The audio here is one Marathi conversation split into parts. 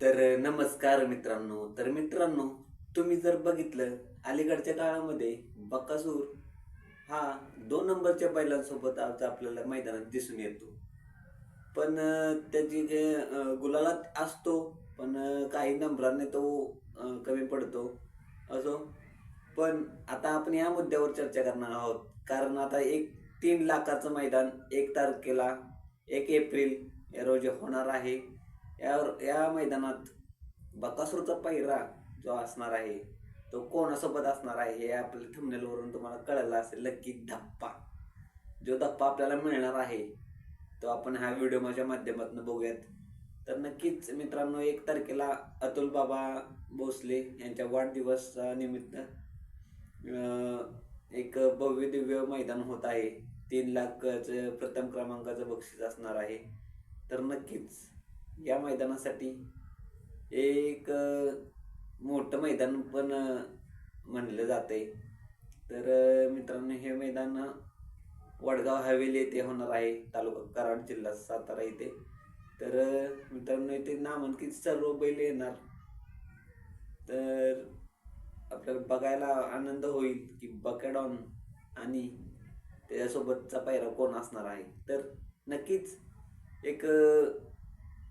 तर नमस्कार मित्रांनो. तर मित्रांनो तुम्ही जर बघितलं अलीकडच्या काळामध्ये बकासूर हा दोन नंबरच्या बैलांसोबत आज आपल्याला मैदानात दिसून येतो. पण त्याची गुलालात असतो पण काही नंबराने तो कमी पडतो. असो. पण आता आपण या मुद्द्यावर चर्चा करणार आहोत. कारण आता एक तीन लाखाचं मैदान एक तारखेला एक एप्रिल या रोजी होणार आहे. यावर या मैदानात बकासूरचा पहिरा जो असणार आहे तो कोणासोबत असणार आहे हे आपल्या थंबनेलवरून तुम्हाला कळलं असेल. नक्की धप्पा. जो धप्पा आपल्याला मिळणार आहे तो आपण हा व्हिडिओ माझ्या माध्यमातून बघूयात. तर नक्कीच मित्रांनो एक तारखेला अतुल बाबा भोसले यांच्या वाढदिवसा निमित्त एक भव्य दिव्य मैदान होत आहे. तीन लाखाचं प्रथम क्रमांकाचं बक्षीस असणार आहे. तर नक्कीच या मैदानासाठी. एक मोठं मैदान पण म्हणलं जाते तर मित्रांनो हे मैदान वडगाव हवेली येथे होणार आहे. तालुका कराड जिल्हा सातारा येथे तर मित्रांनो इथे नामांकित सर्व बैल येणार. तर आपल्याला बघायला आनंद होईल की बकॅडॉन आणि त्याच्यासोबतचा पायरा कोण असणार आहे? तर नक्कीच एक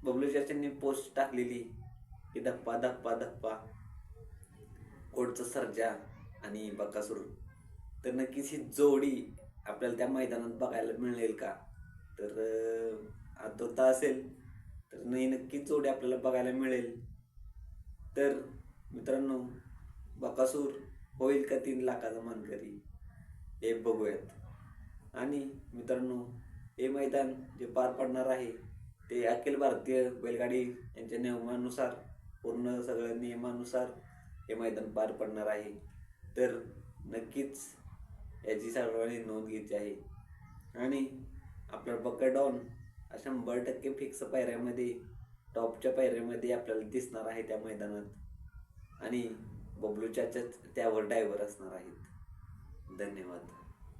बबलू चाचांनी पोस्ट टाकलेली की धप्पा धप्पा धप्पा. कोडचं सर्जा आणि बकासूर तर नक्कीच ही जोडी आपल्याला त्या मैदानात बघायला मिळेल का? तर आतोता असेल तर नाही नक्कीच जोडी आपल्याला बघायला मिळेल. तर मित्रांनो बकासूर होईल का तीन लाखाचा मानकरी? हे बघूयात. आणि मित्रांनो हे मैदान जे पार पडणार आहे ते अखिल भारतीय बैलगाडी यांच्या नियमानुसार पूर्ण सगळ्या नियमानुसार हे मैदान पार पडणार आहे. तर नक्कीच याची सर्वांनी नोंद घ्यायची आहे. आणि आपल्या बकडॉन शंभर टक्के फिक्स पायऱ्यामध्ये टॉपच्या पायऱ्यामध्ये आपल्याला दिसणार आहे त्या मैदानात. आणि बबलूच्याच्याच त्यावर डायव्हर असणार आहेत. धन्यवाद.